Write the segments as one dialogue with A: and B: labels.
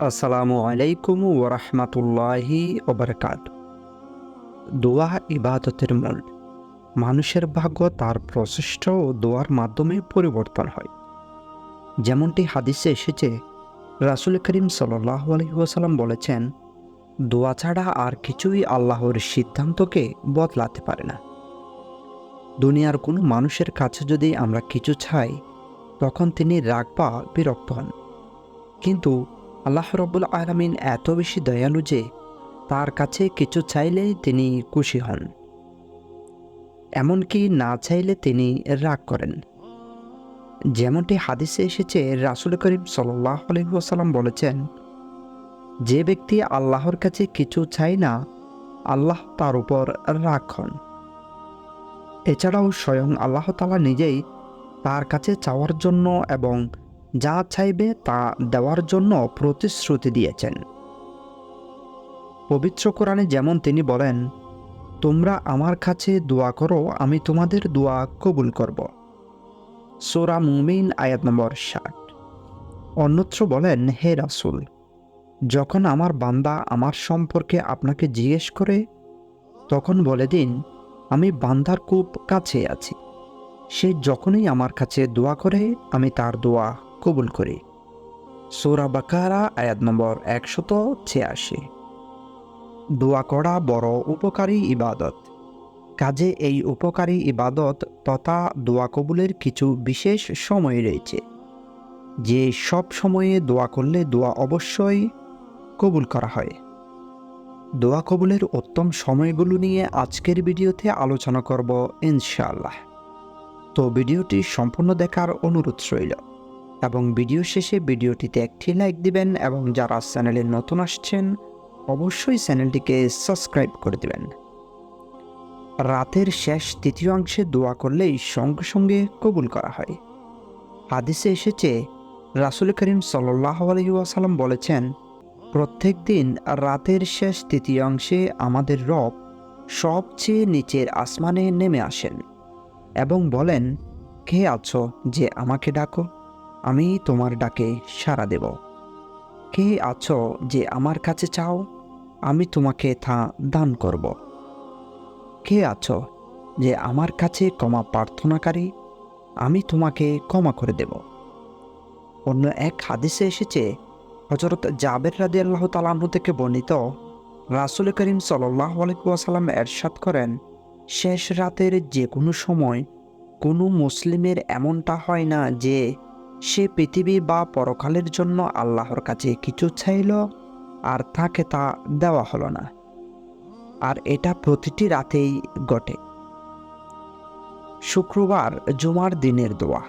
A: আসসালামু আলাইকুম ওরহমাতুল্লাহি ওবরকাত। দোয়া ইবাদতের মূল। মানুষের ভাগ্য তার প্রচেষ্টা ও দোয়ার মাধ্যমে পরিবর্তন হয়। যেমনটি হাদিসে এসেছে, রাসুল করিম সাল্লাহ আলহিহাসাল্লাম বলেছেন, দোয়া ছাড়া আর কিছুই আল্লাহর সিদ্ধান্তকে বদলাতে পারে না। দুনিয়ার কোনো মানুষের কাছে যদি আমরা কিছু চাই, তখন তিনি রাগ বা বিরক্ত হন। কিন্তু আল্লাহ রব্বুল আলমিন এত বেশি দয়ালু যে তার কাছে কিছু চাইলেই তিনি খুশি হন। এমনকি না চাইলে তিনি রাগ করেন। যেমনটি হাদিসে এসেছে, রাসুল করিম সাল্লাহ বলেছেন, যে ব্যক্তি আল্লাহর কাছে কিছু চায় না, আল্লাহ তার উপর রাগ হন। এছাড়াও স্বয়ং আল্লাহ তালা নিজেই তার কাছে চাওয়ার জন্য এবং যা চাইবে তা দেওয়ার জন্য প্রতিশ্রুতি দিয়েছেন। পবিত্র কোরআনে যেমন তিনি বলেন, তোমরা আমার কাছে দোয়া করো, আমি তোমাদের দোয়া কবুল করব। সোরা মুমিন, আয়াত নম্বর ষাট। অন্যত্র বলেন, হে রাসুল, যখন আমার বান্দা আমার সম্পর্কে আপনাকে জিজ্ঞেস করে, তখন বলে দিন, আমি বান্দার খুব কাছে আছি। সে যখনই আমার কাছে দোয়া করে, আমি তার দোয়া কবুল করি। সোরা বাকারা, আয়াত নম্বর একশত ছিয়াশি। দোয়া করা বড় উপকারী ইবাদত। কাজে এই উপকারী ইবাদত তথা দোয়া কবুলের কিছু বিশেষ সময় রয়েছে। যে সব সময়ে দোয়া করলে দোয়া অবশ্যই কবুল করা হয়। দোয়া কবুলের উত্তম সময়গুলো নিয়ে আজকের ভিডিওতে আলোচনা করব ইনশাআল্লাহ। তো ভিডিওটি সম্পূর্ণ দেখার অনুরোধ রইল। এবং ভিডিও শেষে ভিডিওটিতে একটি লাইক দিবেন এবং যারা চ্যানেলে নতুন আসছেন, অবশ্যই চ্যানেলটিকে সাবস্ক্রাইব করে দিবেন। রাতের শেষ তৃতীয়াংশে দোয়া করলেই সঙ্গে সঙ্গে কবুল করা হয়। হাদিসে এসেছে, রাসুল করিম সাল্লাহ আলহিউসালাম বলেছেন, প্রত্যেক দিন রাতের শেষ তৃতীয়াংশে আমাদের রব সবচেয়ে নিচের আসমানে নেমে আসেন এবং বলেন, কে আছো যে আমাকে ডাকো আমি তোমার ডাকে সাড়া দেব। কে আছো যে আমার কাছে চাও, আমি তোমাকে তা দান করব। কে আছো যে আমার কাছে ক্ষমা প্রার্থনাকারী, আমি তোমাকে ক্ষমা করে দেব। অন্য এক হাদিসে এসেছে হজরত জাবের রাদি আল্লাহ তালাহু থেকে বর্ণিত, রাসুল করিম সাল্লাহ আলাইসাল্লাম এরশাদ করেন, শেষ রাতের যে কোনো সময় কোনো মুসলিমের এমনটা হয় না যে সে পৃথিবী বা পরকালের জন্য আল্লাহর কাছে কিছু চাইল, আর তাকে তা দেওয়া হলো না। আর এটা প্রতিটি রাতেই ঘটে। শুক্রবার জুমার দিনের দোয়া।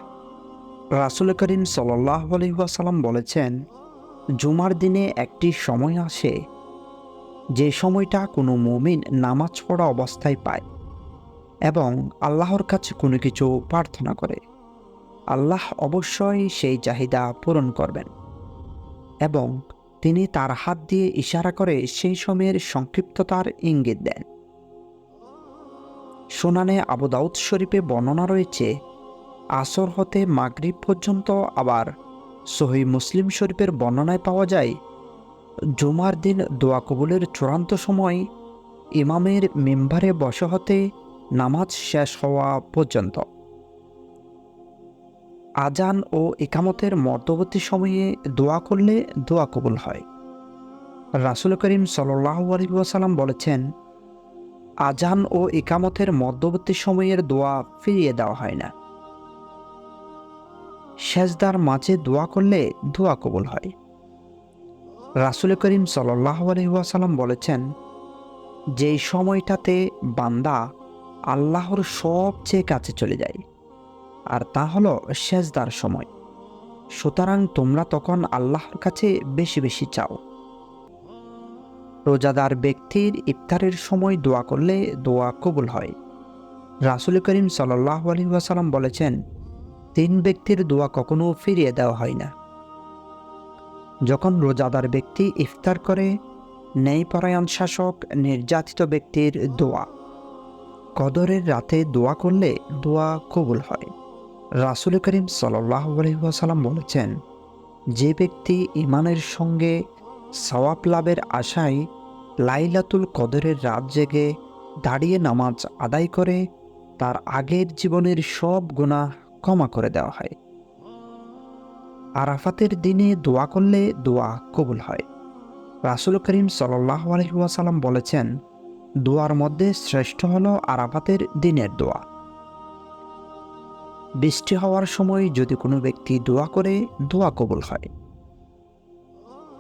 A: রাসুল করিম সাল্লাহ বলেছেন, জুমার দিনে একটি সময় আসে, যে সময়টা কোনো মুমিন নামাজ পড়া অবস্থায় পায় এবং আল্লাহর কাছে কোনো কিছু প্রার্থনা করে। আল্লাহ অবশ্যই সেই চাহিদা পূরণ করবেন এবং তিনি তার হাত দিয়ে ইশারা করে সেই সময়ের সংক্ষিপ্ততার ইঙ্গিত দেন। সোনানে আবু দাউদ শরীফে বর্ণনা রয়েছে, আসর হতে মাগরিব পর্যন্ত আবার সহি মুসলিম শরীফের বর্ণনায় পাওয়া যায়, জুমার দিন দোয়া কবুলের চূড়ান্ত সময় ইমামের মেম্বারে বসে হতে নামাজ শেষ হওয়া পর্যন্ত। আজান ও একামতের মধ্যবর্তী সময়ে দোয়া করলে দোয়া কবুল হয়। রাসুল করিম সাল্লাহ আলহিসাল্লাম বলেছেন, আজান ও একামতের মধ্যবর্তী সময়ের দোয়া ফিরিয়ে দেওয়া হয় না। শেষদার মাঝে দোয়া করলে দোয়া কবুল হয়। রাসুল করিম সাল্লাহ আলহিহাসাল্লাম বলেছেন, যেই সময়টাতে বান্দা আল্লাহর সবচেয়ে কাছে চলে যায় আর তা হলো সেজদার সময়। সুতরাং তোমরা তখন আল্লাহর কাছে বেশি বেশি চাও। রোজাদার ব্যক্তির ইফতারের সময় দোয়া করলে দোয়া কবুল হয়। রাসুল করিম সাল্লাহ আলহিহাসাল্লাম বলেছেন, তিন ব্যক্তির দোয়া কখনো ফিরিয়ে দেওয়া হয় না। যখন রোজাদার ব্যক্তি ইফতার করে, ন্যায়পরায়ণ শাসক, নির্যাতিত ব্যক্তির দোয়া। কদরের রাতে দোয়া করলে দোয়া কবুল হয়। রাসুল করিম সাল্লাহ আলহিহাসাল্লাম বলেছেন, যে ব্যক্তি ইমানের সঙ্গে সওয়াব লাভের আশায় লাইলাতুল কদরের রাত জেগে দাঁড়িয়ে নামাজ আদায় করে, তার আগের জীবনের সব গুনাহ ক্ষমা করে দেওয়া হয়। আরাফাতের দিনে দোয়া করলে দোয়া কবুল হয়। রাসুল করিম সাল্লাহ আলহিহাসাল্লাম বলেছেন, দোয়ার মধ্যে শ্রেষ্ঠ হল আরাফাতের দিনের দোয়া। বৃষ্টি হওয়ার সময় যদি কোনো ব্যক্তি দোয়া করে, দোয়া কবুল হয়।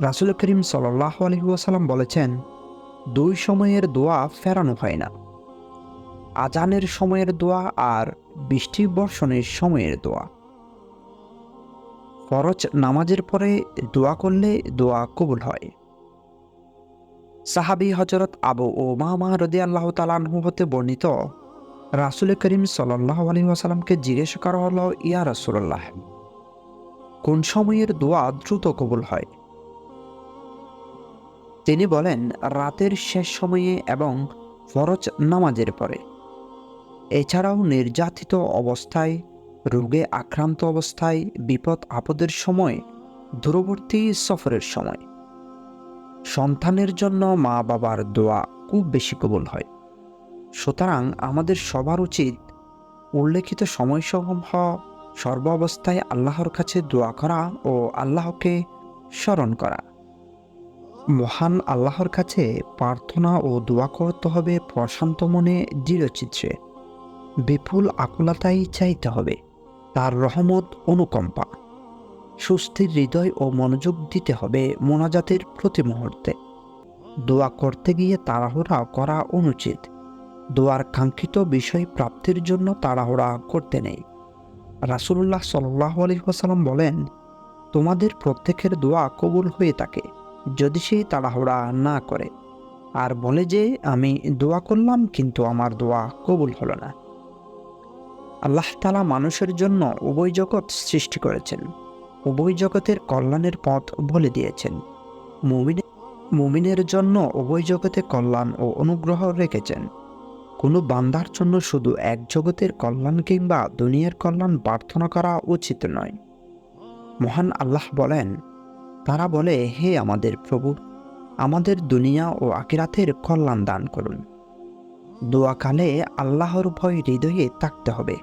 A: রাসুল করিম সাল্লাহ আলহিহাসাল্লাম বলেছেন, দুই সময়ের দোয়া ফেরানো হয় না। আজানের সময়ের দোয়া আর বৃষ্টি বর্ষণের সময়ের দোয়া। ফরজ নামাজের পরে দোয়া করলে দোয়া কবুল হয়। সাহাবি হজরত আবু ও মামা রদি আল্লাহ তালাহু হতে বর্ণিত রাসুল করিম সাল্লাহ আলী আসালামকে জিজ্ঞেস করা হল, ইয়া রাসুল্লাহ কোন সময়ের দোয়া দ্রুত কবুল হয়? তিনি বলেন, রাতের শেষ সময়ে এবং ফরজ নামাজের পরে। এছাড়াও নির্যাতিত অবস্থায়, রোগে আক্রান্ত অবস্থায়, বিপদ আপদের সময়, দূরবর্তী সফরের সময়। সন্তানের জন্য মা বাবার দোয়া খুব বেশি কবুল হয়। সুতরাং আমাদের সবার উচিত উল্লেখিত সময়সমূহ সর্ব অবস্থায় আল্লাহর কাছে দোয়া করা ও আল্লাহকে স্মরণ করা। মহান আল্লাহর কাছে প্রার্থনা ও দোয়া করতে হবে প্রশান্ত মনে দৃঢ়চিত্রে বিপুল আকুলতাই চাইতে হবে, তার রহমত অনুকম্পা। সুস্থির হৃদয় ও মনোযোগ দিতে হবে মোনাজাতের প্রতি মুহূর্তে। দোয়া করতে গিয়ে তাড়াহুড়া করা অনুচিত। দোয়ার কাঙ্ক্ষিত বিষয় প্রাপ্তির জন্য তাড়াহুড়া করতে নেই। রাসুল্লাহ সাল্লাহ আলহিহাসাল্লাম বলেন, তোমাদের প্রত্যেকের দোয়া কবুল হয়ে থাকে, যদি সে তাড়াহুড়া না করে। আর বলে যে, আমি দোয়া করলাম, কিন্তু আমার দোয়া কবুল হলো না। আল্লাহ তালা মানুষের জন্য উভয় জগৎ সৃষ্টি করেছেন। উভয় জগতের কল্যাণের পথ বলে দিয়েছেন। মুমিনে মুমিনের জন্য উভয় জগতে কল্যাণ ও অনুগ্রহ রেখেছেন। কোনো বান্দার জন্য শুধু এক জগতের কল্যাণ কিংবা দুনিয়ার কল্যাণ প্রার্থনা করা উচিত নয়। মহান আল্লাহ বলেন, তারা বলে, হে আমাদের প্রভু, আমাদের দুনিয়া ও আকিরাতের কল্যাণ দান করুন। দোয়াকালে আল্লাহর ভয় হৃদয়ে থাকতে হবে।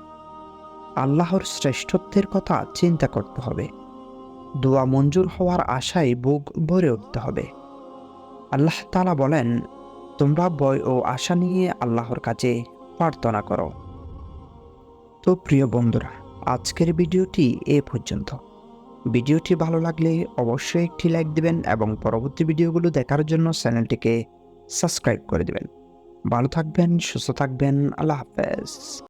A: আল্লাহর শ্রেষ্ঠত্বের কথা চিন্তা করতে হবে। দোয়া মঞ্জুর হওয়ার আশায় বুক ভরে উঠতে হবে। আল্লাহ তালা বলেন তোমরা ভয় ও আশা নিয়ে আল্লাহর কাছে প্রার্থনা করো। তো প্রিয় বন্ধুরা, আজকের ভিডিওটি এ পর্যন্ত। ভিডিওটি ভালো লাগলে অবশ্যই একটি লাইক দেবেন এবং পরবর্তী ভিডিওগুলো দেখার জন্য চ্যানেলটিকে সাবস্ক্রাইব করে দেবেন। ভালো থাকবেন, সুস্থ থাকবেন, আল্লাহ হাফেজ।